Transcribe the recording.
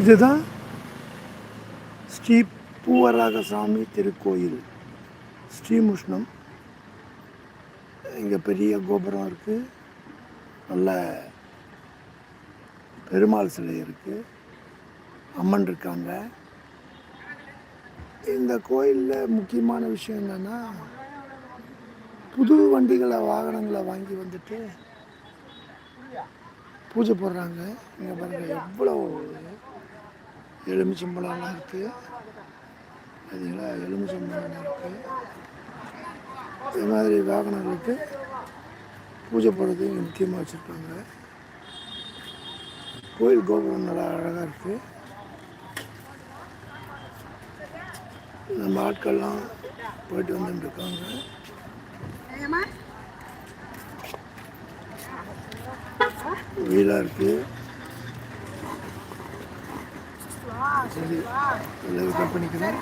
இதுதான் ஸ்ரீ பூவராகசாமி திருக்கோயில். ஸ்ரீமுஷ்ணம் இங்கே பெரிய கோபுரம் இருக்குது நல்ல பெருமாள் சிலை இருக்குது அம்மன் இருக்காங்க. இந்த கோயிலில் முக்கியமான விஷயம் என்னென்னா புது வண்டிகளை வாகனங்களை வாங்கி வந்துட்டு பூஜை போடுறாங்க. இங்கே பாருங்கள் எவ்வளோ எலுமிச்சம்பழம்லாம் இருக்குது பார்த்தீங்களா எலுமிச்சம்பழம் இருக்குது இது மாதிரி வாகனங்களுக்கு பூஜை போடுறது முக்கியமாக வச்சுருக்காங்க. கோயில் கோபுரம் நல்லா அழகாக இருக்குது நம்ம ஆட்கள்லாம் போயிட்டு வந்துட்டு இருக்காங்க. வெயிலாக இருக்குது சரி எல்லாம் கட் பண்ணிக்கிறேன்